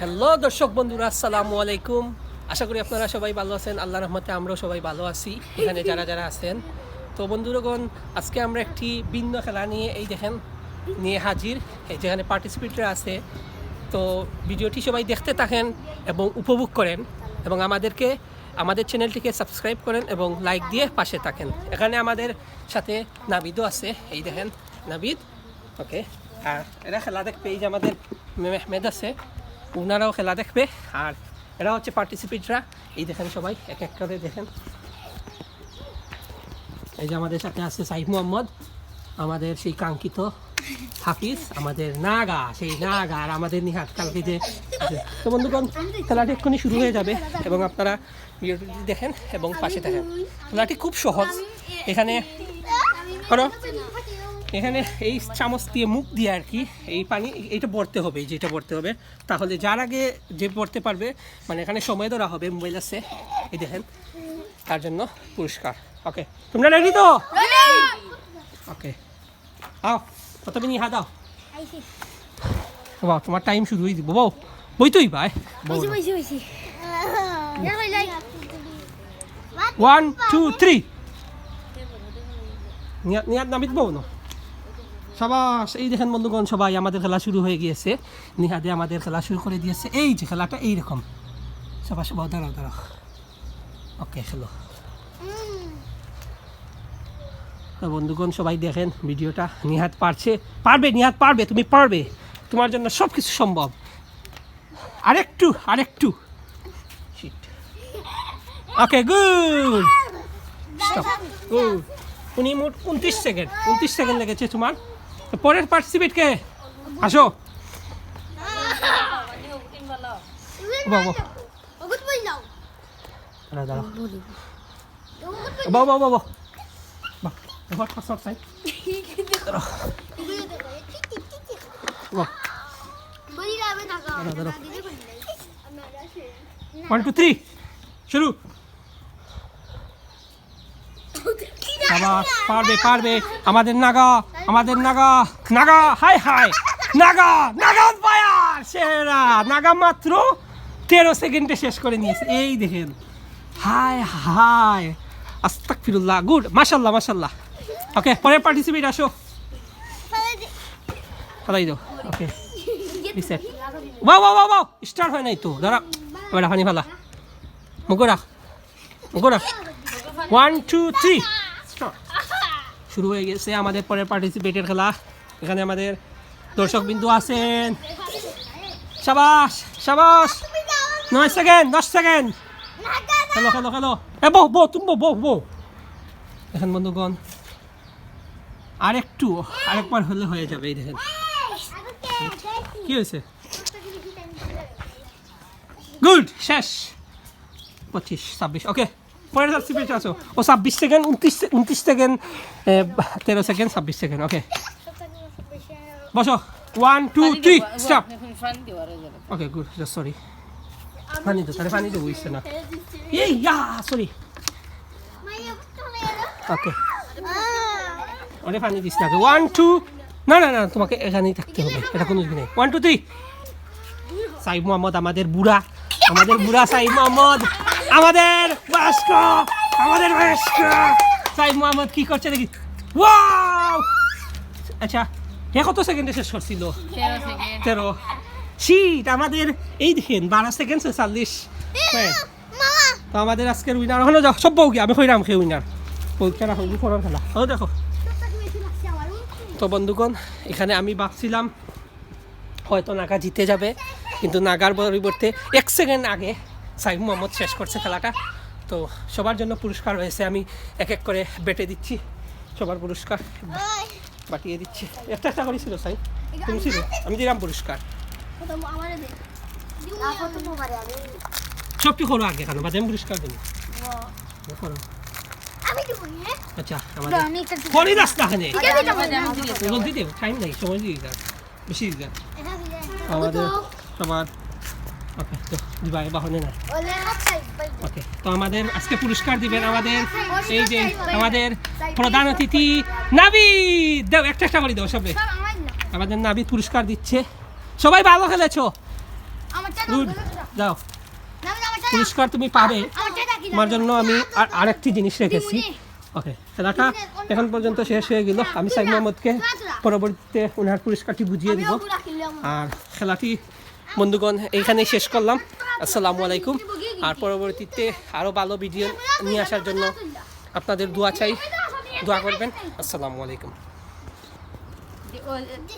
Hello দর্শক বন্ধুরা, আসসালামু আলাইকুম। আশা করি আপনারা সবাই ভালো আছেন। আল্লাহ রহমতে আমরাও সবাই ভালো আছি, এখানে যারা যারা আছেন। তো বন্ধুরগণ আজকে আমরা একটি ভিন্ন খেলা নিয়ে, এই দেখেন, নিয়ে হাজির। যেখানে পার্টিসিপেটরা আছে। তো ভিডিওটি সবাই দেখতে থাকেন এবং উপভোগ করেন এবং আমাদেরকে, আমাদের চ্যানেলটিকে সাবস্ক্রাইব করেন এবং লাইক দিয়ে পাশে থাকেন। এখানে আমাদের সাথে নাবিদও আছে। এই দেখেন, নাবিদ। ওকে আর এরা খেলা দেখবে এই যে আমাদের মেহমেদ আছে। ওনারাও খেলা দেখবে। আর এরা হচ্ছে পার্টিসিপেটরা এই দেখেন সবাই, এক এক করে দেখেন। এই যে আমাদের সাথে আছে সাইফ মোহাম্মদ, আমাদের সেই কাঙ্ক্ষিত হাফিজ, আমাদের নাগা, সেই নাগা আর আমাদের নিহাত, কালকে যে তো বন্ধুগণ, খেলাটি এক্ষুনি শুরু হয়ে যাবে এবং আপনারা ভিডিওটি দেখেন এবং পাশে থাকেন। খেলাটি খুব সহজ। এখানে করো। এখানে এই চামচ দিয়ে মুখ দিয়ে আর কি এই পানি এইটা ভরতে হবে এই যেটা ভরতে হবে। তাহলে যার আগে যে ভরতে পারবে মানে এখানে সময় ধরা হবে মোবাইল আছে এই দেখেন তার জন্য পুরস্কার। ওকে তোমরা রেডি তো? ওকে আও কত মিনিট হাত দাও বাবা তোমার টাইম শুরু হয়ে দিব। বউ বই তুই ভাই। ওয়ান টু থ্রি নিহাত নামিত বউ না সবাস, এই দেখেন বন্ধুগণ সবাই, আমাদের খেলা শুরু হয়ে গিয়েছে। নিহাদে আমাদের খেলা শুরু করে দিয়েছে। এই যে খেলাটা এইরকম। সবাই সবাই দাঁড়াও দাঁড়াও। ওকে, খেলো। তো বন্ধুগণ সবাই দেখেন, ভিডিওটা নিহাত পারছে। পারবে নিহাত পারবে, তুমি পারবে। তোমার জন্য সব কিছু সম্ভব। আরেকটু আরেকটু। ওকে গুড গুড উনি মোট উনত্রিশ সেকেন্ড। উনত্রিশ সেকেন্ড লেগেছে তোমার। পরের পার্টিসিপেট কে আসো। বাবা দাঁড়াও দাঁড়াও বাবা বাবা বাবা বাহ এবার first side one two three শুরু। পারবে পারবে। আমাদের নাগা। আমাদের নাগা নাগা, হাই হাই। নাগা নাগা ফায়ার সেরা। নাগা মাত্র তেরো সেকেন্ডে শেষ করে নিয়েছে। এই দেখেন। হাই হাই। আস্তাক ফিরুল্লাহ গুড। মাশাল্লাহ মাশাল্লাহ ওকে, পরের পার্টিসিপেট আসো। ফালাই দাও। ওকে রিসেট বাও বাও বাও স্টার্ট হয় নাই তো। দাঁড়া। এবার পানি ফালা। মুখো রাখ। ওয়ান টু থ্রি শুরু হয়ে গেছে আমাদের পরের পার্টিসিপেটের খেলা। এখানে আমাদের দর্শক বিন্দু আছেন। সাবাস সাবাস। নয় সেকেন্ড দশ সেকেন্ড খেলো খেলো খেলো। এ বো বো তুমি বো বো বো এখন বন্ধুগণ, আরেকটু, আরেকবার হলে হয়ে যাবে এই দেখেন। কি হয়েছে? গুড শেষ। পঁচিশ, ছাব্বিশ ওকে পরের পার্টিসিপেট আছো। ও ছাব্বিশ সেকেন্ড উনত্রিশ উনত্রিশ সেকেন্ড তেরো সেকেন্ড ছাব্বিশ সেকেন্ড ওকে বসো। One two three stop okay good sorry পানি তো তাহলে পানি তো বুঝছে না। এই ইয়া সরি ওকে অনেক পানি দিস না। ওয়ান টু না না না তোমাকে এখানেই থাকতে হবে। এটা কোনো নেই। One two three Saib Mohammad আমাদের বুড়া। আমাদের বুড়া সাইব মোহাম্মদ। আমাদের বয়স্ক আমাদের বয়স্ক সাইব মোহাম্মদ কি করছে দেখি। ওয়াও আচ্ছা এ কত সেকেন্ডে শেষ করছিল? তেরো শীত আমাদের এই দেখেন বারো সেকেন্ড ছেচল্লিশ হ্যাঁ। তো আমাদের আজকের উইনার হলো যাও সব বউ আমি কইরাম সেই উইনার পরীক্ষা রাখো পরের খেলা। ও দেখো। তো বন্ধুগণ এখানে আমি ভাবছিলাম হয়তো নাগা জিতে যাবে কিন্তু নাগার পরিবর্তে এক সেকেন্ড আগে সাইফ মোহাম্মদ শেষ করছে খেলাটা। তো সবার জন্য পুরস্কার রয়েছে আমি এক এক করে বেটে দিচ্ছি। সবার পুরস্কার বাটিয়ে দিচ্ছি। একটা একটা করেছিল সাই তুমি ছিল? আমি দিলাম পুরস্কার। সবটি করো আগে কেন? আমি পুরস্কার দিন করো। আচ্ছা আমাদের করি রাস্তা এখানে। জলদি দেব টাইম নেই সময় দিয়ে দিন বেশি দিন আমাদের সবার ওকে তো দিবা বাহনে না ওকে তো আমাদের আজকে পুরস্কার দিবেন আমাদের এই যে আমাদের প্রধান অতিথি নাবি! দেও একটা একটা করে দাও সবাই আমাদের নাবি পুরস্কার দিচ্ছে। সবাই ভালো খেলেছো? গুড। যাও। পুরস্কার তুমি পাবে। আমার জন্য আমি আর আরেকটি জিনিস রেখেছি। ওকে খেলাটা এখন পর্যন্ত শেষ হয়ে গেল। আমি সাইদ মোহাম্মদকে পরবর্তীতে ওনার পুরস্কারটি বুঝিয়ে দিব। আর খেলাটি বন্ধুগণ এইখানেই শেষ করলাম। আসসালামু আলাইকুম। আর পরবর্তীতে আরও ভালো ভিডিও নিয়ে আসার জন্য আপনাদের দোয়া চাই। দোয়া করবেন। আসসালামু আলাইকুম।